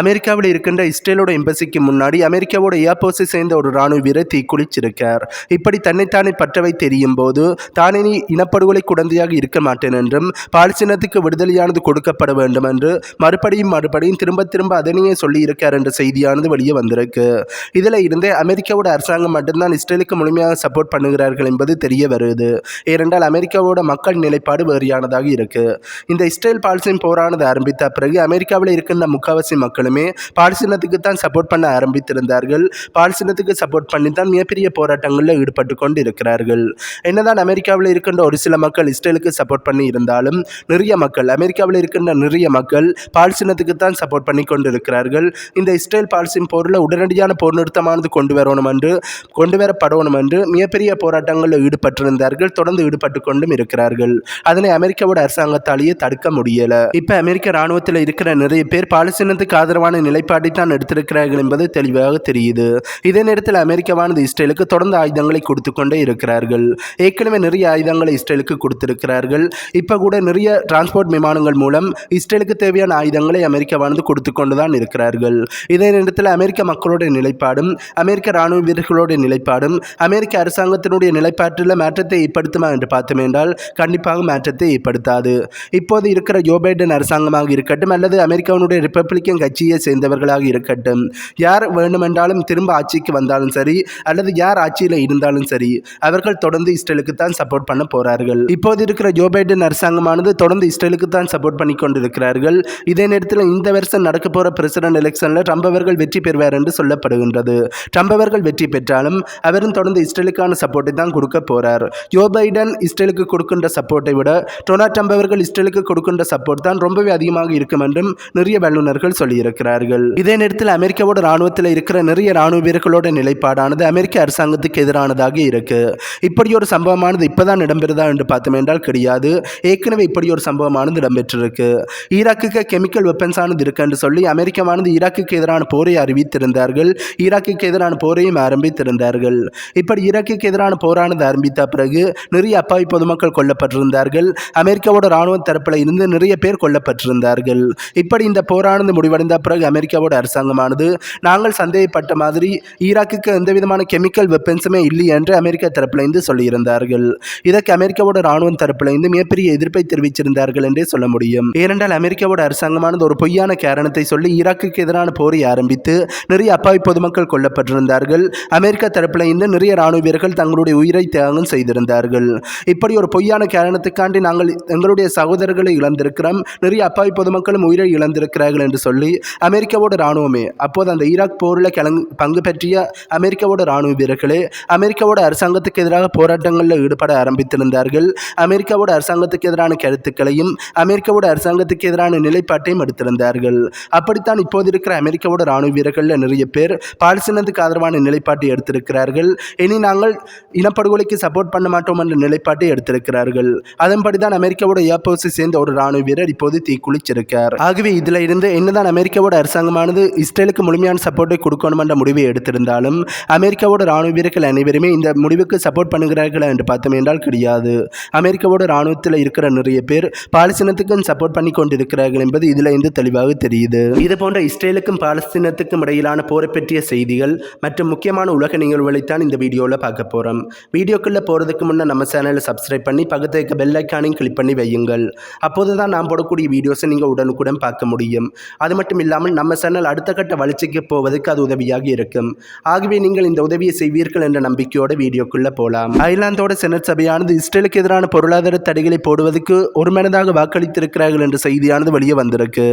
அமெரிக்காவில் இருக்கின்ற இஸ்ரேலோட எம்பசிக்கு முன்னாடி அமெரிக்காவோட ஏர்போர்ஸை சேர்ந்த ஒரு ராணுவ வீரர் தீக்குளிச்சிருக்கார் இப்படி தன்னைத்தானே பற்றவை தெரியும் போது தானே நீ இனப்படுகொலை குழந்தையாக இருக்க மாட்டேன் என்றும் பாலஸ்தீனத்துக்கு விடுதலையானது கொடுக்கப்பட வேண்டும் என்று மறுபடியும் மறுபடியும் திரும்ப திரும்ப அதனையே சொல்லியிருக்கார் என்ற செய்தியானது வெளியே வந்திருக்கு. இதில் இருந்தே அமெரிக்காவோட அரசாங்கம் மட்டும்தான் இஸ்ரேலுக்கு முழுமையாக சப்போர்ட் பண்ணுகிறார்கள் என்பது தெரிய வருது. ஏனென்றால் அமெரிக்காவோட மக்கள் நிலைப்பாடு வேறியானதாக இருக்கு. இந்த இஸ்ரேல் பாலஸ்தீன் போரானது ஆரம்பித்த பிறகு அமெரிக்காவில் இருக்கின்ற முக்காவாசி மக்கள் மக்களுமே பாலஸ்தீனத்துக்கு தான் சப்போர்ட் பண்ண ஆரம்பித்திருந்தார்கள். பாலஸ்தீனத்துக்கு சப்போர்ட் பண்ணி தான் மிகப்பெரிய போராட்டங்களில் ஈடுபட்டு கொண்டு இருக்கிறார்கள் என்னதான் அமெரிக்காவில் இருக்கின்ற ஒரு சில மக்கள் இஸ்ரேலுக்கு சப்போர்ட் பண்ணி இருந்தாலும் நிறைய மக்கள் அமெரிக்காவில் இருக்கின்ற நிறைய மக்கள் பாலஸ்தீனத்துக்கு தான் சப்போர்ட் பண்ணி கொண்டு இருக்கிறார்கள் இந்த இஸ்ரேல் பாலஸ்தீன் போரில் உடனடியான போர் நிறுத்தமானது கொண்டு வரணும் என்று கொண்டு வரப்படணும் என்று மிகப்பெரிய போராட்டங்களில் ஈடுபட்டிருந்தார்கள். தொடர்ந்து ஈடுபட்டு கொண்டும் இருக்கிறார்கள். அதனை அமெரிக்காவோட அரசாங்கத்தாலேயே தடுக்க முடியல. இப்ப அமெரிக்க ராணுவத்தில் இருக்கிற நிறைய பேர் பாலஸ்தீனத்துக்கு ஆதரவான நிலைப்பாட்டை தான் எடுத்திருக்கிறார்கள் என்பது தெளிவாக தெரியுது. இதே நேரத்தில் அமெரிக்காவானது இஸ்ரேலுக்கு தொடர்ந்து ஆயுதங்களை கொடுத்து கொண்டே இருக்கிறார்கள். ஏற்கனவே நிறைய ஆயுதங்களை இஸ்ரேலுக்கு கொடுத்திருக்கிறார்கள். இப்போ கூட நிறைய டிரான்ஸ்போர்ட் விமானங்கள் மூலம் இஸ்ரேலுக்கு தேவையான ஆயுதங்களை அமெரிக்காவானது கொடுத்து கொண்டு தான் இருக்கிறார்கள். இதே நேரத்தில் அமெரிக்க மக்களுடைய நிலைப்பாடும் அமெரிக்க ராணுவ வீரர்களோட நிலைப்பாடும் அமெரிக்க அரசாங்கத்தினுடைய நிலைப்பாட்டில் மாற்றத்தை ஏற்படுத்துமா என்று பார்த்தோம் என்றால் கண்டிப்பாக மாற்றத்தை ஏற்படுத்தாது. இப்போது இருக்கிற ஜோ பைடன் அரசாங்கமாக இருக்கட்டும் அல்லது அமெரிக்காவினுடைய ரிப்பப்ளிக்கன் கட்சியை சேர்ந்தவர்களாக இருக்கட்டும். யார் வேண்டுமென்றாலும் திரும்ப ஆட்சிக்கு வந்தாலும் சரி அல்லது யார் ஆட்சியில் இருந்தாலும் சரி அவர்கள் தொடர்ந்து இஸ்ரேலுக்கு தான் சப்போர்ட் பண்ண போறார்கள். இப்போது இருக்கிற ஜோ பைடன் அரசாங்கமானது தொடர்ந்து இஸ்ரேலுக்கு தான் சப்போர்ட் பண்ணி கொண்டிருக்கிறார்கள். இதே நேரத்தில் இந்த வருஷம் நடக்க போற பிரசிடென்ட் எலெக்ஷனில் ட்ரம்ப் அவர்கள் வெற்றி பெறுவார் என்று சொல்லப்படுகின்றது. ட்ரம்ப் அவர்கள் வெற்றி பெற்றாலும் அவரும் தொடர்ந்து இஸ்ரேலுக்கான சப்போர்ட்டை தான் கொடுக்க போறார். ஜோ பைடன் இஸ்ரேலுக்கு கொடுக்கின்ற சப்போர்ட்டை விட டொனால்ட் ட்ரம்ப் அவர்கள் இஸ்ரேலுக்கு கொடுக்கின்ற சப்போர்ட் தான் ரொம்பவே அதிகமாக இருக்கும் என்றும் நிறைய வல்லுநர்கள் இருக்கிறார்கள் இதே நேரத்தில் அமெரிக்காவோட ராணுவத்தில் இருக்கிற நிறைய ராணுவ வீரர்களோட நிலைப்பாடானது அமெரிக்க அரசாங்கத்துக்கு எதிரானதாக இருக்கு. இப்படி ஒரு சம்பவமானது இப்பதான் இடம்பெறுதா என்று பார்த்தோம் என்றால் கிடையாது. ஏற்கனவே இப்படி ஒரு சம்பவமானது இடம்பெற்றிருக்கு. ஈராக்குக்கு கெமிக்கல் வெப்பன்ஸ் ஆனது இருக்கு என்று சொல்லி அமெரிக்காவானது ஈராக்குக்கு எதிரான போரை அறிவித்திருந்தார்கள். ஈராக்குக்கு எதிரான போரையும் ஆரம்பித்திருந்தார்கள். இப்படி ஈராக்குக்கு எதிரான போரானது ஆரம்பித்த பிறகு நிறைய அப்பாவி பொதுமக்கள் கொல்லப்பட்டிருந்தார்கள். அமெரிக்காவோட ராணுவ தரப்பில் இருந்து நிறைய பேர் கொல்லப்பட்டிருந்தார்கள். இப்படி இந்த போரானது முடிவடைந்த பிறகு அமெரிக்காவோட அரசாங்கமானது. நாங்கள் சந்தேகப்பட்ட மாதிரி ஈராக்குக்கு எந்த விதமான கெமிக்கல் வெப்பன்ஸுமே இல்லை என்று அமெரிக்கா தரப்பிலிருந்து சொல்லியிருந்தார்கள். இதற்கு அமெரிக்காவோட ராணுவம் தரப்பிலிருந்து மிகப்பெரிய எதிர்ப்பை தெரிவிச்சிருந்தார்கள் என்றே சொல்ல முடியும். ஏனென்றால் அமெரிக்காவோட அரசாங்கமானது ஒரு பொய்யான காரணத்தை சொல்லி ஈராக்குக்கு எதிரான போரை ஆரம்பித்து நிறைய அப்பாவி பொதுமக்கள் கொல்லப்பட்டிருந்தார்கள். அமெரிக்கா தரப்பிலிருந்து நிறைய ராணுவ வீரர்கள் தங்களுடைய உயிரை தியாகம் செய்திருந்தார்கள். இப்படி ஒரு பொய்யான காரணத்துக்காண்டி நாங்கள் எங்களுடைய சகோதரர்களை இழந்திருக்கிறோம். நிறைய அப்பாவி பொதுமக்களும் உயிரை இழந்திருக்கிறார்கள் என்று சொல்லி அமெரிக்காவோட ராணுவமே அப்போது அந்த ஈராக் போரில் கிளங்கு பங்கு பற்றிய அமெரிக்காவோட ராணுவ வீரர்களே அமெரிக்காவோட அரசாங்கத்துக்கு எதிராக போராட்டங்களில் ஈடுபட ஆரம்பித்திருந்தார்கள். அமெரிக்காவோட அரசாங்கத்துக்கு எதிரான கருத்துக்களையும் அமெரிக்காவோட அரசாங்கத்துக்கு எதிரான நிலைப்பாட்டையும் எடுத்திருந்தார்கள். அப்படித்தான் இப்போது இருக்கிற அமெரிக்காவோட ராணுவ வீரர்களில் நிறைய பேர் பாலஸ்தீனத்துக்கு ஆதரவான நிலைப்பாட்டை எடுத்திருக்கிறார்கள். இனி நாங்கள் இனப்படுகொலைக்கு சப்போர்ட் பண்ண மாட்டோம் என்ற நிலைப்பாட்டை எடுத்திருக்கிறார்கள். அதன்படி தான் அமெரிக்காவோட ஏர்போர்ஸை சேர்ந்த ஒரு ராணுவ வீரர் இப்போது தீக்குளிச்சிருக்கார். ஆகவே இதில் இருந்து என்னதான் அமெரிக்க அமெரிக்காவோட அரசாங்கமானது இஸ்ரேலுக்கு முழுமையான சப்போர்ட்டை கொடுக்கணும் என்ற முடிவை எடுத்திருந்தாலும் அமெரிக்காவோட ராணுவ வீரர்கள் அனைவருமே இந்த முடிவுக்கு சப்போர்ட் பண்ணுகிறார்களா என்று பார்த்தோம் என்றால் கிடையாது. அமெரிக்காவோட ராணுவத்தில் இருக்கிற நிறைய பேர் பாலஸ்தீனத்துக்கும் சப்போர்ட் பண்ணி கொண்டிருக்கிறார்கள் என்பது இதில் இருந்து தெளிவாக தெரியுது. இது போன்ற இஸ்ரேலுக்கும் பாலஸ்தீனத்துக்கும் இடையிலான போரை பற்றிய செய்திகள் மற்றும் முக்கியமான உலக நிகழ்வுகளைத்தான் இந்த வீடியோவில் பார்க்க போகிறோம் வீடியோக்குள்ளே போகிறதுக்கு முன்னே நம்ம சேனலை சப்ஸ்கிரைப் பண்ணி பக்கத்தில் இருக்க பெல் ஐக்கானையும் கிளிக் பண்ணி வையுங்கள். அப்போது தான் நான் போடக்கூடிய வீடியோஸை நீங்கள் உடனுக்குடன் பார்க்க முடியும். அது மட்டும் இல்லாமல் நம்ம சேனல் அடுத்த கட்ட வளர்ச்சிக்கு போவதற்கு அது உதவியாக இருக்கும். ஆகவே நீங்கள் இந்த உதவியை செய்வீர்கள் என்ற நம்பிக்கையோடு வீடியோக்குள்ளே போகலாம். ஐலாந்தோட செனட் சபையானது இஸ்ரேலுக்கு எதிரான பொருளாதார தடைகளை போடுவதற்கு ஒரு மனதாக வாக்களித்திருக்கிறார்கள் என்ற செய்தியானது வெளியே வந்திருக்கு.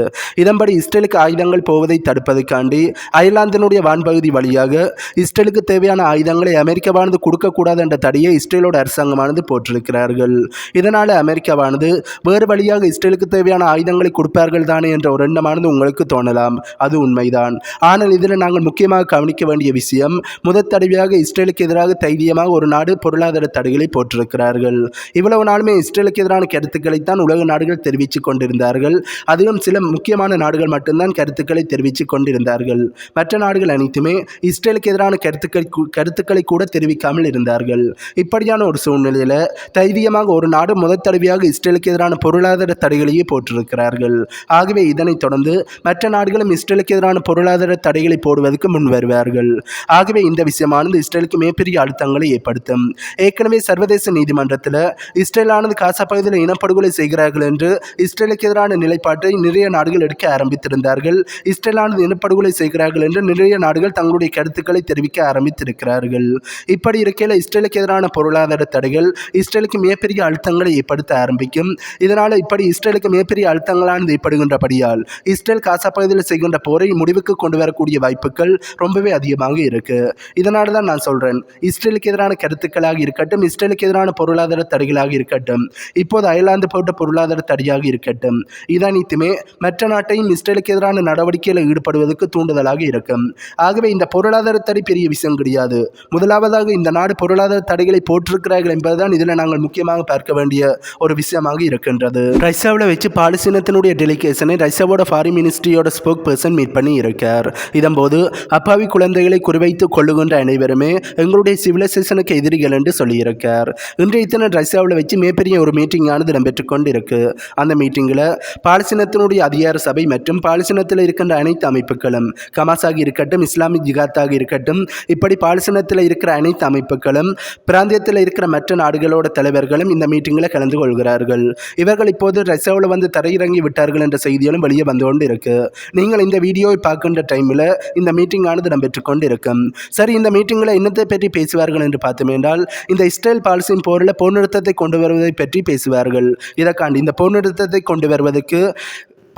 இதன்படி இஸ்ரேலுக்கு ஆயுதங்கள் போவதை தடுப்பதற்காண்டி அயர்லாந்தினுடைய வான்பகுதி வழியாக இஸ்ரேலுக்கு தேவையான ஆயுதங்களை அமெரிக்காவானது கொடுக்கக்கூடாது என்ற தடையை இஸ்ரேலோட அரசாங்கமானது போட்டிருக்கிறார்கள். இதனால் அமெரிக்காவானது வேறு வழியாக இஸ்ரேலுக்கு தேவையான ஆயுதங்களை கொடுப்பார்கள் தானே என்ற ஒரு எண்ணமானது உங்களுக்கு தோணலாம் அது உண்மைதான். ஆனால் இதில் நாங்கள் முக்கியமாக கவனிக்க வேண்டிய விஷயம் முதற் தடவையாக இஸ்ரேலுக்கு எதிராக தைரியமாக ஒரு நாடு பொருளாதார தடைகளை போட்டிருக்கிறார்கள். இவ்வளவு நாளுமே இஸ்ரேலுக்கு எதிரான கருத்துக்களைத்தான் உலக நாடுகள் தெரிவித்துக் கொண்டிருந்தார்கள். அதிலும் சில முக்கியமான நாடுகள் மட்டும்தான் கருத்துக்களை தெரிவித்துக் கொண்டிருந்தார்கள். மற்ற நாடுகள் அனைத்துமே இஸ்ரேலுக்கு எதிரான கருத்துக்கள் கருத்துக்களை கூட தெரிவிக்காமல் இருந்தார்கள். இப்படியான ஒரு சூழ்நிலையில் தைரியமாக ஒரு நாடு முதற் தடவையாக இஸ்ரேலுக்கு எதிரான பொருளாதார தடைகளையே போட்டிருக்கிறார்கள். ஆகவே இதனைத் தொடர்ந்து மற்ற நாடுகளும் இஸ்ரேலுக்கு எதிரான பொருளாதார தடைகளை போடுவதற்கு முன் வருவார்கள். ஆகவே இந்த விஷயமானது இஸ்ரேலுக்கு மிகப்பெரிய அழுத்தங்களை ஏற்படுத்தும். ஏற்கனவே சர்வதேச நீதிமன்றத்தில் இஸ்ரேலானது காசா பகுதியில் இனப்படுகொலை செய்கிறார்கள் என்று இஸ்ரேலுக்கு எதிரான நிலைப்பாட்டை நிறைய நாடுகள் எடுக்க ஆரம்பித்திருந்தார்கள். இஸ்ரேலானது இனப்படுகொலை செய்கிறார்கள் என்று நிறைய நாடுகள் தங்களுடைய கருத்துக்களை தெரிவிக்க ஆரம்பித்திருக்கிறார்கள். இப்படி இருக்கையில் இஸ்ரேலுக்கு எதிரான பொருளாதார தடைகள் இஸ்ரேலுக்கு மிகப்பெரிய அழுத்தங்களை ஏற்படுத்த ஆரம்பிக்கும். இதனால் இப்படி இஸ்ரேலுக்கு மிகப்பெரிய அழுத்தங்களானது ஏற்படுகின்றபடியால் இஸ்ரேல் காசா பகுதியில் செய்கின்ற போரை முடிவுக்கு கொண்டு வரக்கூடிய வாய்ப்புகள் ரொம்பவே அதிகமாக இருக்கு. இதனால தான் நான் சொல்றேன். இஸ்ரேலுக்கு எதிரான கருத்துக்களாக இருக்கட்டும் இஸ்ரேலுக்கு எதிரான பொருளாதார தடைகளாக இருக்கட்டும் இப்போது அயர்லாந்து போட்ட பொருளாதார தடையாக இருக்கட்டும் இது அனைத்துமே மற்ற நாட்டையும் இஸ்ரேலுக்கு எதிரான நடவடிக்கையில் ஈடுபடுவதற்கு தூண்டுதலாக இருக்கும். ஆகவே இந்த பொருளாதார தடை பெரிய விஷயம் கிடையாது. முதலாவதாக இந்த நாடு பொருளாதார தடைகளை போட்டிருக்கிறார்கள் என்பதுதான் இதில் நாங்கள் முக்கியமாக பார்க்க வேண்டிய ஒரு விஷயமாக இருக்கின்றது. ரஷ்யாவில் வச்சு பாலஸ்தீனத்தினுடைய டெலிகேஷனை ரஷ்யாவோட ஃபாரின் மினிஸ்ட்ரியோட ஸ்போக் பர்சன் மீட் பண்ணி இருக்கார் இதன்போது அப்பாவி குழந்தைகளை குறிவைத்து கொள்ளுகின்ற அனைவருமே எங்களுடைய சிவிலைசேஷனுக்கு எதிரிகள் என்று சொல்லியிருக்கார். இன்றைய தினம் ரஷ்யாவில் வச்சு மிகப்பெரிய ஒரு மீட்டிங் ஆனது இடம்பெற்று கொண்டிருக்கு. அந்த மீட்டிங்கில் பாலசினத்தினுடைய அதிகார சபை மற்றும் பாலசினத்தில் இருக்கின்ற அனைத்து அமைப்புகளும் கமாஸாக இருக்கட்டும் இஸ்லாமிக் ஜிகாத்தாக இருக்கட்டும் இப்படி பாலசினத்தில் இருக்கிற அனைத்து அமைப்புகளும் பிராந்தியத்தில் இருக்கிற மற்ற நாடுகளோட தலைவர்களும் இந்த மீட்டிங்கில் கலந்து கொள்கிறார்கள். இவர்கள் இப்போது ரஷ்யாவில் வந்து தரையிறங்கி விட்டார்கள் என்ற செய்திகளும் வெளியே வந்து கொண்டு இருக்குது நீங்கள் இந்த வீடியோவை பார்க்கின்ற டைமில் இந்த மீட்டிங்கானது ஆனது கொண்டிருக்கும். சரி இந்த மீட்டிங்கில் என்னத்தை பற்றி பேசுவார்கள் என்று பார்த்தோம் என்றால் இந்த இஸ்ரேல் பாலஸ்தீன் போரில் போர் நிறுத்தத்தை கொண்டு வருவதை பற்றி பேசுவார்கள். இதற்காண்டி இந்த போர் நிறுத்தத்தை கொண்டு வருவதற்கு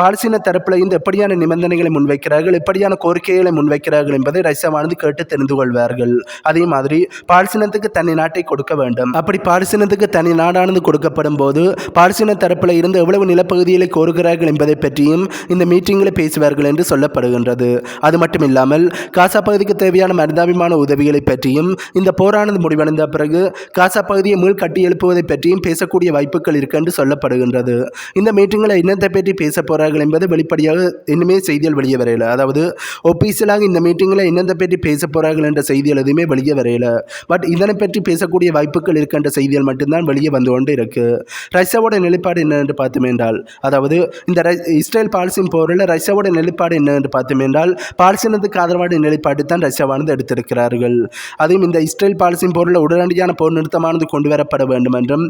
பாலஸ்தீன தரப்பில் இருந்து எப்படியான நிபந்தனைகளை முன்வைக்கிறார்கள் எப்படியான கோரிக்கைகளை முன்வைக்கிறார்கள் என்பதை ரஷ்யாவானது கேட்டு தெரிந்து கொள்வார்கள். அதே மாதிரி பாலஸ்தீனத்துக்கு தனி நாட்டை கொடுக்க வேண்டும். அப்படி பாலஸ்தீனத்துக்கு தனி நாடானது கொடுக்கப்படும் போது பாலஸ்தீன தரப்பில் இருந்து எவ்வளவு நிலப்பகுதிகளை கோருகிறார்கள் என்பதை பற்றியும் இந்த மீட்டிங்கில் பேசுவார்கள் என்று சொல்லப்படுகின்றது. அது மட்டும் இல்லாமல் காசா பகுதிக்கு தேவையான மருந்தாபிமான உதவிகளை பற்றியும் இந்த போரானது முடிவடைந்த பிறகு காசா பகுதியை மீள் கட்டி எழுப்புவதை பற்றியும் பேசக்கூடிய வாய்ப்புகள் இருக்கு என்று சொல்லப்படுகின்றது. இந்த மீட்டிங்கில் என்னத்தை பற்றி பேச போகிறார்கள் என்பது வெளிப்படையாக இன்னுமே செய்திகள் வெளியே வரையில. அதாவது ஒஃபீஷியலாக இந்த மீட்டிங்கில் என்னென்ன பற்றி பேச போகிறார்கள் என்ற செய்திகள் எதுவுமே வெளியே வரையில. பட் இதனை பற்றி பேசக்கூடிய வாய்ப்புகள் இருக்கின்ற செய்திகள் மட்டும்தான் வெளியே வந்து கொண்டு இருக்கு. ரஷ்யாவோட நிலைப்பாடு என்னென்று பார்த்தோமென்றால் பார்த்தோம் என்றால் அதாவது இந்த இஸ்ரேல் பாலஸ்தீன் போரில் ரஷ்யாவோட நிலைப்பாடு என்ன என்று பார்த்தோம் என்றால் பாலஸ்தீனத்துக்கு ஆதரவான நிலைப்பாடு தான் ரஷ்யாவானது எடுத்திருக்கிறார்கள். அதையும் இந்த இஸ்ரேல் பாலஸ்தீன் போரில் உடனடியான போர் நிறுத்தமானது கொண்டு வரப்பட வேண்டும் என்றும்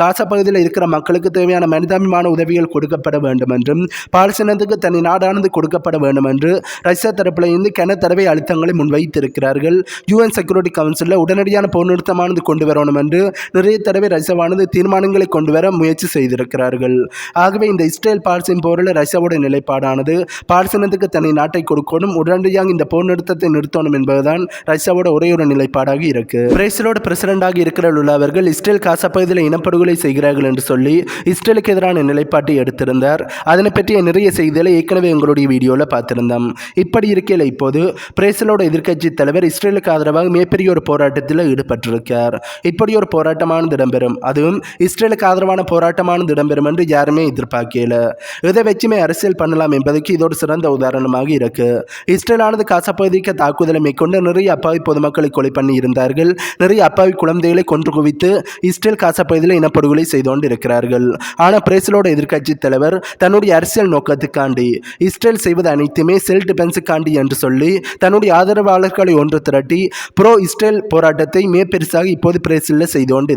காசா பகுதியில் இருக்கிற மக்களுக்கு தேவையான மனிதாபிமான உதவிகள் கொடுக்கப்பட வேண்டும் என்றும் பாலஸ்தீனத்துக்கு தனி நாடானது கொடுக்கப்பட வேண்டும் என்று ரஷ்யா தரப்பில் இருந்து கன தடவை அழுத்தங்களை முன்வைத்திருக்கிறார்கள். யூஎன் செக்யூரிட்டி கவுன்சிலில் உடனடியான போர் நிறுத்தமானது கொண்டு வரணும் என்று நிறைய தடவை ரஷ்யாவானது தீர்மானங்களை கொண்டு வர முயற்சி செய்திருக்கிறார்கள். ஆகவே இந்த இஸ்ரேல் பாலஸ்தீன் போரில் ரஷ்யாவோட நிலைப்பாடானது பாலஸ்தீனத்துக்கு தனி நாட்டை கொடுக்கணும் உடனடியாக இந்த போர் நிறுத்தத்தை நிறுத்தணும் என்பதுதான் ரஷ்யாவோட ஒரே ஒரு நிலைப்பாடாக இருக்கு. பிரேசிலோட பிரசிடண்டாக இருக்கிற உள்ளவர்கள் இஸ்ரேல் காசா பகுதியில் இனப்படுகொலை செய்கிறார்கள் என்று சொல்லி இஸ்ரேலுக்கு எதிரான நிலைப்பாட்டை எடுத்திருந்தார். அதனை பற்றிய நிறைய செய்திகளை ஏற்கனவே எங்களுடைய வீடியோவில் பார்த்திருந்தோம். இப்படி இருக்கையில் இப்போது பிரேசிலோட எதிர்க்கட்சி தலைவர் இஸ்ரேலுக்கு ஆதரவாக மிகப்பெரிய ஒரு போராட்டத்தில் ஈடுபட்டிருக்கார். இப்படி ஒரு போராட்டமானது இடம்பெறும். அதுவும் இஸ்ரேலுக்கு ஆதரவான போராட்டமானது இடம்பெறும் என்று யாருமே எதிர்பார்க்கல. இதை வச்சுமே அரசியல் பண்ணலாம் என்பதற்கு இதோடு சிறந்த உதாரணமாக இருக்கு. இஸ்ரேலானது காசா பகுதிக்கு தாக்குதலை மேற்கொண்டு நிறைய அப்பாவி பொதுமக்களை கொலை பண்ணி இருந்தார்கள். நிறைய அப்பாவி குழந்தைகளை கொன்று குவித்து இஸ்ரேல் காசா பகுதியில் இனப்படுகொலை செய்து கொண்டு இருக்கிறார்கள் ஆனால் பிரேசிலோட எதிர்க்கட்சி தலைவர் தன்னுடைய அரசியல் நோக்கத்துக்காண்டி இஸ்ரேல் செய்வது அனைத்துமே செல் டிஃபென்ஸுக்காண்டி என்று சொல்லி தன்னுடைய ஆதரவாளர்களை ஒன்று திரட்டி ப்ரோ இஸ்ரேல் போராட்டத்தை மேற்பெருசாக இப்போது பிரேசிலில் செய்து கொண்டு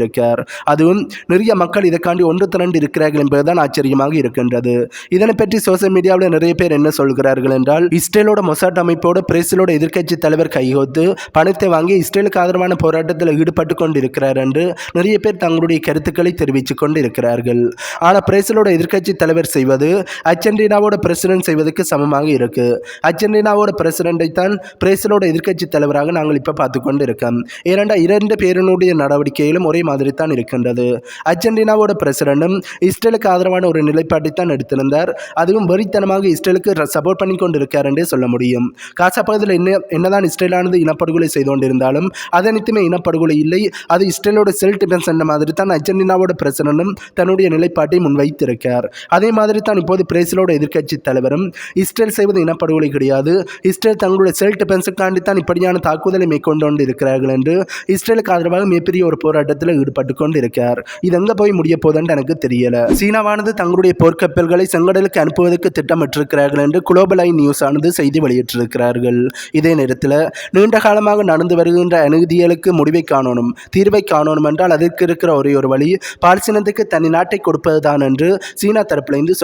அதுவும் நிறைய மக்கள் இதற்காண்டி ஒன்று திரண்டு இருக்கிறார்கள் என்பதுதான் ஆச்சரியமாக இருக்கின்றது. இதனை பற்றி சோசியல் மீடியாவில் நிறைய பேர் என்ன சொல்கிறார்கள் என்றால் இஸ்ரேலோட மொசாட் அமைப்போட பிரேசிலோட எதிர்க்கட்சி தலைவர் கைகோத்து பணத்தை வாங்கி இஸ்ரேலுக்கு ஆதரவான போராட்டத்தில் ஈடுபட்டு கொண்டு இருக்கிறார் என்று நிறைய பேர் தங்களுடைய கருத்துக்களை தெரிவித்துக் கொண்டிருக்கிறார்கள். ஆனால் பிரேசிலோட எதிர்க்கட்சி தலைவர் செய்வது அர்ஜென்டினாவோட பிரசிடென்ட் செய்வதற்கு சமமாக இருக்கு. அர்ஜென்டினாவோட பிரசிடென்ட்டை தான் பிரேசிலோட எதிர்க்கட்சி தலைவராக நாங்கள் இப்போ பார்த்து கொண்டு இருக்கோம் இரண்டா இரண்டு பேரினுடைய நடவடிக்கையிலும் ஒரே மாதிரி தான் இருக்கின்றது. அர்ஜென்டினாவோட பிரசிடென்ட்டும் இஸ்ரேலுக்கு ஆதரவான ஒரு நிலைப்பாட்டை தான் எடுத்திருந்தார். அதுவும் வெறித்தனமாக இஸ்ரேலுக்கு சப்போர்ட் பண்ணி கொண்டு இருக்கார் என்றே சொல்ல முடியும். காசா பகுதியில் என்ன என்னதான் இஸ்ரேலானது இனப்படுகொலை செய்து கொண்டிருந்தாலும் அதனைத்துமே இனப்படுகொலை இல்லை. அது இஸ்ரேலோட செல் டிஃபென்ஸ் என்ற மாதிரி தான் அர்ஜென்டினாவோட பிரசிடென்ட்டும் தன்னுடைய நிலைப்பாட்டை முன்வைத்திருக்கார். அதே மாதிரி தான் இப்போது பிரேசிலோட எதிர்க்கட்சி தலைவரும் இஸ்ரேல் செய்வது இனப்படுகொலை கிடையாது. இஸ்ரேல் தங்களுடைய செல் டிஃபென்ஸுக்காண்டி தான் இப்படியான தாக்குதலை மேற்கொண்டு கொண்டு இருக்கிறார்கள் என்று இஸ்ரேலுக்கு ஆதரவாக மிகப்பெரிய ஒரு போராட்டத்தில் ஈடுபட்டு கொண்டு இருக்கார் இது எங்க போய் முடிய போதுன்னு எனக்கு தெரியல. சீனாவானது தங்களுடைய போர்க்கப்பல்களை செங்கடலுக்கு அனுப்புவதற்கு திட்டமிட்டிருக்கிறார்கள் என்று குளோபல் ஐ நியூஸ் ஆனது செய்தி வெளியிட்டிருக்கிறார்கள். இதே நேரத்தில் நீண்ட காலமாக நடந்து வருகின்ற அநீதிகளுக்கு முடிவை காணணும் தீர்வை காணணும் என்றால் அதற்கு இருக்கிற ஒரே ஒரு வழி பாலஸ்தீனத்துக்கு தனி நாட்டை கொடுப்பதுதான் என்று சீனா தரப்பிலிருந்து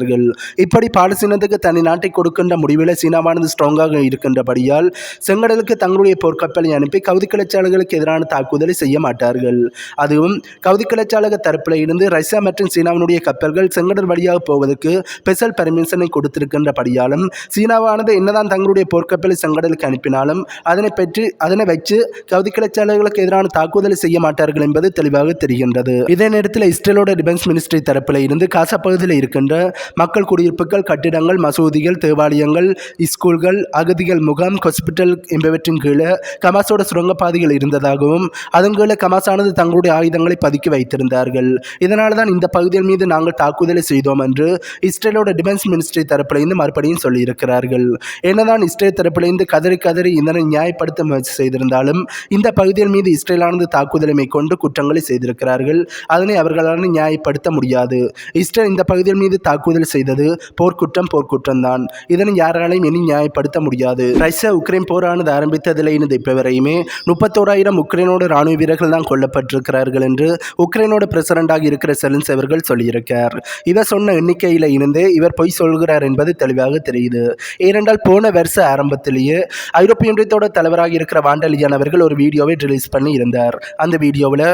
சொல்லியிருக்கிறார்கள் இப்படி பாலஸ்தீனத்துக்கு தனி நாட்டை கொடுக்கின்ற முடிவில் சீனாவானது ஸ்ட்ராங்காக இருக்கின்றபடியால் செங்கடலுக்கு தங்களுடைய போர்க்கப்பலை அனுப்பி கவுதி கிளர்ச்சியாளர்களுக்கு எதிரான தாக்குதலை செய்ய மாட்டார்கள். அதுவும் கவுதி கிளர்ச்சியாளக தரப்பில் இருந்து ரஷ்யா மற்றும் சீனாவினுடைய கப்பல்கள் செங்கடல் வழியாக போவதற்கு ஸ்பெஷல் பர்மிஷனை கொடுத்திருக்கின்றபடியாலும் சீனாவானது என்னதான் தங்களுடைய போர்க்கப்பலை செங்கடலுக்கு அனுப்பினாலும் அதனை பெற்று அதனை வச்சு கவுதி கிளர்ச்சியாளர்களுக்கு எதிரான தாக்குதலை செய்ய மாட்டார்கள் என்பது தெளிவாக தெரிகின்றது. இதே நேரத்தில் இஸ்ரேலோட டிஃபென்ஸ் மினிஸ்ட்ரி தரப்பில் இருந்து காசா பகுதியில் இருக்கின்ற மக்கள் குடியிருப்புகள் கட்டிடங்கள் மசூதிகள் தேவாலயங்கள் ஸ்கூல்கள் அகதிகள் முகாம் ஹாஸ்பிட்டல் என்பவற்றின் கீழே கமாஸோட சுரங்கப்பாதைகள் இருந்ததாகவும் அதன் கீழே கமாசானது தங்களுடைய ஆயுதங்களை பதுக்கி வைத்திருந்தார்கள். இதனால தான் இந்த பகுதியின் மீது நாங்கள் தாக்குதலை செய்தோம் என்று இஸ்ரேலோட டிஃபென்ஸ் மினிஸ்ட்ரி தரப்பிலிருந்து மறுபடியும் சொல்லியிருக்கிறார்கள். என்னதான் இஸ்ரேல் தரப்பிலிருந்து கதறி கதறி இதனை நியாயப்படுத்த முயற்சி செய்திருந்தாலும் இந்த பகுதியின் மீது இஸ்ரேலானது தாக்குதலை மேற்கொண்டு குற்றங்களை செய்திருக்கிறார்கள். அதனை அவர்களால் நியாயப்படுத்த முடியாது. இஸ்ரேல் இந்த பகுதியின் மீது தாக்குதல் தாக்குதல் செய்தது போர்க்குற்றம் போர்க்குற்றம் தான் இதனை யாராலையும் இனி நியாயப்படுத்த முடியாது. ரஷ்யா உக்ரைன் போரானது ஆரம்பித்ததில் இருந்து இப்போ வரையுமே முப்பத்தோராயிரம் உக்ரைனோட ராணுவ வீரர்கள் தான் கொல்லப்பட்டிருக்கிறார்கள் என்று உக்ரைனோட பிரசிடண்டாக இருக்கிற செலன்ஸ் அவர்கள் சொல்லியிருக்கார். இவர் சொன்ன எண்ணிக்கையில் இருந்து இவர் பொய் சொல்கிறார் என்பது தெளிவாக தெரியுது. ஏனென்றால் போன வருஷ ஆரம்பத்திலேயே ஐரோப்பிய ஒன்றியத்தோட தலைவராக இருக்கிற வாண்டலியான் அவர்கள் ஒரு வீடியோவை ரிலீஸ் பண்ணி இருந்தார். அந்த வீடியோவில்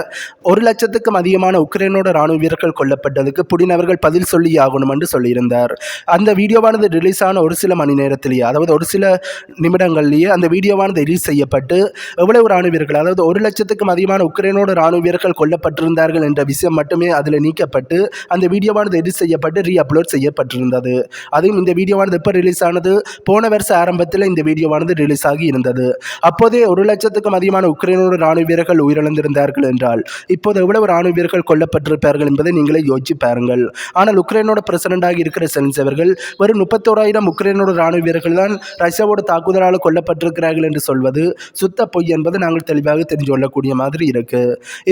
ஒரு லட்சத்துக்கும் அதிகமான உக்ரைனோட ராணுவ வீரர்கள் கொல்லப்பட்டதுக்கு புடின் அவர்கள் பதில் சொல்லி ஆகணும் என்று சொல்லியிருந்தார். அந்த வீடியோவானது ரிலீஸ் ஆன ஒரு சில மணி நேரத்திலேயே அதாவது ஒரு சில நிமிடங்கள்லேயே அந்த வீடியோவானது ரிலீஸ் செய்யப்பட்டு எவ்வளவு ராணுவ வீரர்கள் அதாவது ஒரு லட்சத்துக்கும் அதிகமான உக்ரைனோட ராணுவ வீரர்கள் கொல்லப்பட்டிருந்தார்கள் என்ற விஷயம் மட்டுமே அதில் நீக்கப்பட்டு அந்த வீடியோவானது எடிட் செய்யப்பட்டு ரீ அப்லோட் செய்யப்பட்டிருந்தது. அதையும் இந்த வீடியோவானது எப்போ ரிலீஸ் ஆனது போன வருஷ ஆரம்பத்தில் இந்த வீடியோவானது ரிலீஸ் ஆகி இருந்தது. அப்போதே ஒரு லட்சத்துக்கும் அதிகமான உக்ரைனோட ராணுவ வீரர்கள் உயிரிழந்திருந்தார்கள் என்றால் இப்போது எவ்வளவு ராணுவ வீரர்கள் கொல்லப்பட்டிருப்பார்கள் என்பதை நீங்களே யோசிச்சு பாருங்கள். ஆனால் உக்ரைனோட பிரசிடண்டாக இருக்கிற சென்ஸ் அவர்கள் வெறும் முப்பத்தோராயிரம் உக்ரைனோட ராணுவ வீரர்கள் தான் ரஷ்யாவோட தாக்குதலால் கொல்லப்பட்டிருக்கிறார்கள் என்று சொல்வது சுத்த பொய் என்பது நாங்கள் தெளிவாக தெரிஞ்சு கொள்ளக்கூடிய மாதிரி இருக்கு.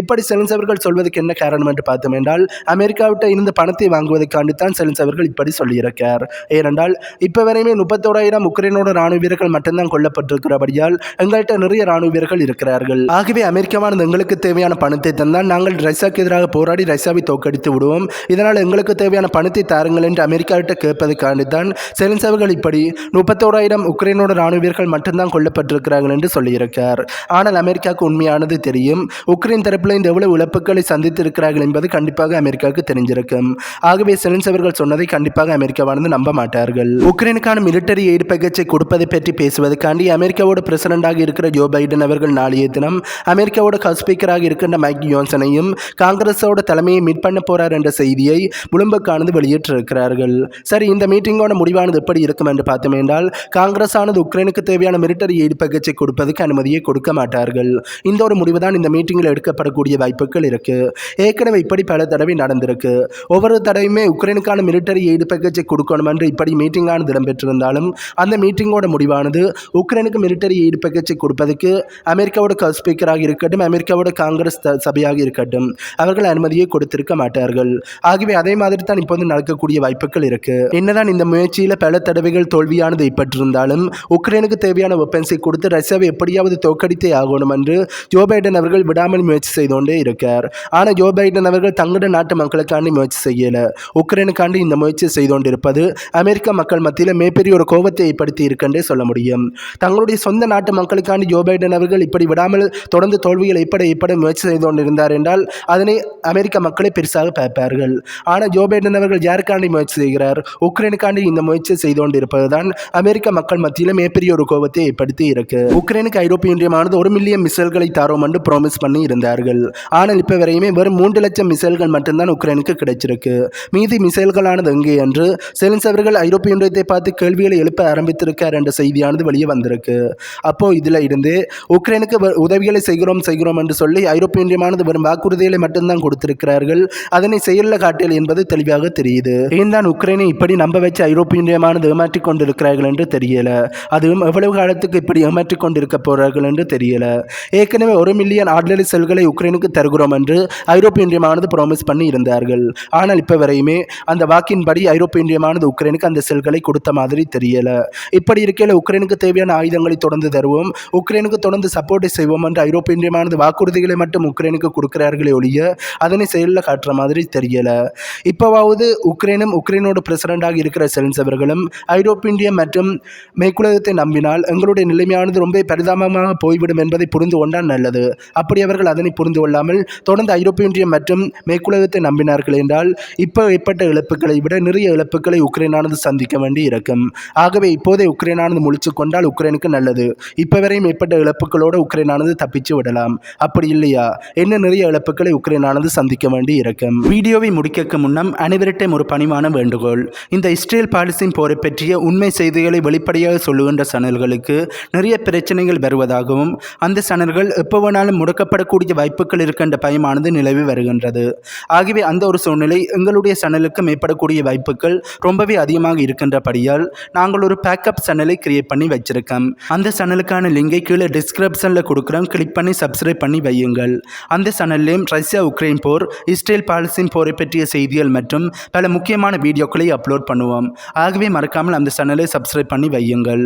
இப்படி செலன்ஸ் அவர்கள் சொல்வதற்கு என்ன காரணம் என்று பார்த்தோம் என்றால் அமெரிக்காவிட்ட இருந்து பணத்தை வாங்குவதற்காண்டி தான் செலன்ஸ் அவர்கள் இப்படி சொல்லியிருக்கார். ஏனென்றால் இப்போ வரையுமே முப்பத்தோராயிரம் உக்ரைனோட ராணுவ வீரர்கள் மட்டும்தான் கொல்லப்பட்டிருக்கிறபடியால் எங்கள்கிட்ட நிறைய ராணுவ வீரர்கள் இருக்கிறார்கள். ஆகவே அமெரிக்காவானது எங்களுக்கு தேவையான பணத்தை தந்தால் நாங்கள் ரஷ்யாவுக்கு எதிராக போராடி ரஷ்யாவை தோக்கடித்து விடுவோம். இதனால் எங்களுக்கு தேவையான பணத்தை தாருங்கள் என்று அமெரிக்காவிட்ட கேட்பதுக்காண்டி தான் செலன்ஸ் இப்படி முப்பத்தோராயிரம் உக்ரைனோட ராணுவ வீரர்கள் மட்டும்தான் கொல்லப்பட்டிருக்கிறார்கள் என்று சொல்லியிருக்கார். ஆனால் அமெரிக்காவுக்கு உண்மையானது தெரியும். உக்ரைன் தரப்பில் இந்த எவ்வளவு இழப்புகளை சந்தித்திருக்கிறார்கள் என்பது கண்டிப்பாக அமெரிக்காவுக்கு தெரிஞ்சிருக்கும். ஆகவே செலன்ஸ் சொன்னதை கண்டிப்பாக அமெரிக்காவானது நம்ப மாட்டார்கள். உக்ரைனுக்கான மிலிட்டரி எய்டு பேக்கேஜை கொடுப்பதை பற்றி பேசுவதற்காண்டி அமெரிக்காவோட பிரசிடண்டாக இருக்கிற ஜோ பைடன் அவர்கள் நாளைய தினம் அமெரிக்காவோட ஸ்பீக்கராக இருக்கின்ற மைக் யோன்சனையும் காங்கிரஸோட தலைமையை மீட் பண்ண போறார் என்ற செய்தியை புலம்பக்கானது இருக்கிறார்கள். சரி இந்த மீட்டிங்கோட முடிவானது எப்படி இருக்கும் என்று பார்த்தோம் என்றால் காங்கிரஸ் ஆனது உக்ரைனுக்கு தேவையான மிலிட்டரி எய்டு பேக்கேஜை கொடுப்பதற்கு அனுமதியை கொடுக்க மாட்டார்கள். இந்த ஒரு முடிவு தான் இந்த மீட்டிங்கில் எடுக்கப்படக்கூடிய வாய்ப்புகள் இருக்கு. ஏற்கனவே இப்படி பல தடவை நடந்திருக்கு. ஒவ்வொரு தடவையுமே உக்ரைனுக்கான மிலிட்டரி எய்டு பேக்கேஜை கொடுக்கணும் என்று இப்படி மீட்டிங்கானது இடம்பெற்றிருந்தாலும் அந்த மீட்டிங்கோட முடிவானது உக்ரைனுக்கு மிலிட்டரி எய்டு பேக்கேஜை கொடுப்பதற்கு அமெரிக்காவோட ஸ்பீக்கராக இருக்கட்டும் அமெரிக்காவோட காங்கிரஸ் சபையாக இருக்கட்டும் அவர்கள் அனுமதியை கொடுத்திருக்க மாட்டார்கள். ஆகவே அதே மாதிரி தான் இப்போது நடக்கக்கூடிய வாய்ப்புகள் இருக்கு. என்னதான் இந்த முயற்சியில் பல தடவைகள் தோல்வியானது ஏற்பட்டிருந்தாலும் உக்ரைனுக்கு தேவையான வெப்பன்ஸை கொடுத்து ரஷ்யாவை எப்படியாவது தோற்கடித்தே ஆகணும் என்று ஜோ பைடன் அவர்கள் விடாமல் முயற்சி செய்து கொண்டே இருக்கார். ஆனால் ஜோ பைடன் அவர்கள் தங்களோட நாட்டு மக்களுக்காண்டி முயற்சி செய்யல. உக்ரைனுக்காண்டி இந்த முயற்சி செய்து கொண்டிருப்பது அமெரிக்க மக்கள் மத்தியில் மிகப்பெரிய ஒரு கோபத்தை ஏற்படுத்தி இருக்கென்றே சொல்ல முடியும். தங்களுடைய சொந்த நாட்டு மக்களுக்காண்டி ஜோ பைடன் அவர்கள் இப்படி விடாமல் தொடர்ந்து தோல்விகள் ஏற்பட ஏற்பட முயற்சி செய்து கொண்டிருந்தார் என்றால் அதனை அமெரிக்க மக்களை பெருசாக பார்ப்பார்கள். ஆனால் ஜோ பைடன் அவர்கள் யாருக்காண்டி முயற்சி செய்கிறார். உக்ரைனுக்காண்டி இந்த முயற்சி செய்து கொண்டிருப்பதுதான் அமெரிக்க மக்கள் மத்தியில் மிகப்பெரிய ஒரு கோபத்தை ஏற்படுத்தி இருக்கு. உக்ரைனுக்கு ஐரோப்பிய ஒன்றியமானது ஒரு மில்லியன் மிசைல்களை தரோம் என்று ப்ராமிஸ் பண்ணி இருந்தார்கள். ஆனால் இப்போ வரையுமே வெறும் மூன்று லட்சம் மிசைல்கள் மட்டும்தான் உக்ரைனுக்கு கிடைச்சிருக்கு. மீதி மிசைல்களானது எங்கே என்று செலின்ஸ் அவர்கள் ஐரோப்பிய ஒன்றியத்தை பார்த்து கேள்விகளை எழுப்ப ஆரம்பித்திருக்கார் என்ற செய்தியானது வெளியே வந்திருக்கு. அப்போ இதில் இருந்து உக்ரைனுக்கு வ- உதவிகளை செய்கிறோம் செய்கிறோம் என்று சொல்லி ஐரோப்பிய ஒன்றியமானது வெறும் வாக்குறுதிகளை மட்டும்தான் கொடுத்திருக்கிறார்கள். அதனை செயலில் காட்டியல் என்பது தெளிவாக தெரியுது. ஏன் தான் உக்ரைனை இப்படி நம்ப வச்சு ஐரோப்பிய ஏமாற்றி கொண்டிருக்கிறார்கள் என்று தெரியல? அதுவும் எவ்வளவு காலத்துக்கு இப்படி ஏமாற்றி கொண்டிருக்க போகிறார்கள் என்று தெரியல. ஏற்கனவே ஒரு மில்லியன் ஆர்டினரி செல்களை உக்ரைனுக்கு தருகிறோம் என்று ஐரோப்பிய ஒன்றியமானது ப்ராமிஸ் பண்ணி இருந்தார்கள். ஆனால் இப்போ வரையுமே அந்த வாக்கின்படி ஐரோப்பிய ஒன்றியமானது உக்ரைனுக்கு அந்த செல்களை கொடுத்த மாதிரி தெரியல. இப்படி இருக்கையில் உக்ரைனுக்கு தேவையான ஆயுதங்களை தொடர்ந்து தருவோம் உக்ரைனுக்கு தொடர்ந்து சப்போர்ட்டை செய்வோம் என்று ஐரோப்பிய ஒன்றியமானது வாக்குறுதிகளை மட்டும் உக்ரைனுக்கு கொடுக்கிறார்களே ஒழிய அதனை செயலில் காட்டுற மாதிரி தெரியல. இப்போவாவது உக்ரைனும் உக்ரைனோடு பிரசிடண்டாக இருக்கிற செலன்ஸ் அவர்களும் ஐரோப்பிய மற்றும் மேற்குலகத்தை நம்பினால் எங்களுடைய நிலைமையானது ரொம்ப பரிதாபமாக போய்விடும் என்பதை புரிந்து கொண்டால் நல்லது. அப்படி அவர்கள் அதனை புரிந்து கொள்ளாமல் தொடர்ந்து ஐரோப்பிய ஒன்றியம் மற்றும் மேற்குலகத்தை நம்பினார்கள் என்றால் இப்போ ஏற்பட்ட இழப்புகளை விட நிறைய இழப்புகளை உக்ரைனானது சந்திக்க வேண்டி இருக்கும். ஆகவே இப்போதே உக்ரைனானது முழிச்சு கொண்டால் உக்ரைனுக்கு நல்லது. இப்போ வரையும் ஏற்பட்ட இழப்புகளோடு உக்ரைனானது தப்பிச்சு விடலாம். அப்படி இல்லையா? என்ன நிறைய இழப்புகளை உக்ரைனானது சந்திக்க வேண்டி இருக்கும். வீடியோவை முடிக்க முன்னம் அனைவரிட்டையும் ஒரு பணிவான வேண்டுகோள். இந்த இஸ்ரேல் பாலிஸ்தீன் போரை பற்றிய உண்மை செய்திகளை வெளிப்படையாக சொல்லுகின்ற சேனல்களுக்கு நிறைய பிரச்சனைகள் வருவதாகவும் அந்த சேனல்கள் எப்போ வேணாலும் முடக்கப்படக்கூடிய வாய்ப்புகள் இருக்கின்ற பயமானது நிலவி வருகின்றது. ஆகவே அந்த ஒரு சூழ்நிலை எங்களுடைய சேனலுக்கு மேற்படக்கூடிய வாய்ப்புகள் ரொம்பவே அதிகமாக இருக்கின்றபடியால் நாங்கள் ஒரு பேக்கப் சேனலை கிரியேட் பண்ணி வச்சிருக்கோம். அந்த சேனலுக்கான லிங்கை கீழே டிஸ்கிரிப்ஷனில் கொடுக்குறோம். கிளிக் பண்ணி சப்ஸ்கிரைப் பண்ணி வையுங்கள். அந்த சேனல்லையும் ரஷ்யா உக்ரைன் போர் இஸ்ரேல் பாலஸ்தீன் போரை பற்றிய செய்திகள் மற்றும் பல முக்கியமான முக்கியமான வீடியோக்களை அப்லோட் பண்ணுவோம். ஆகவே மறக்காமல் அந்த சேனலை சப்ஸ்கிரைப் பண்ணி வையுங்கள்.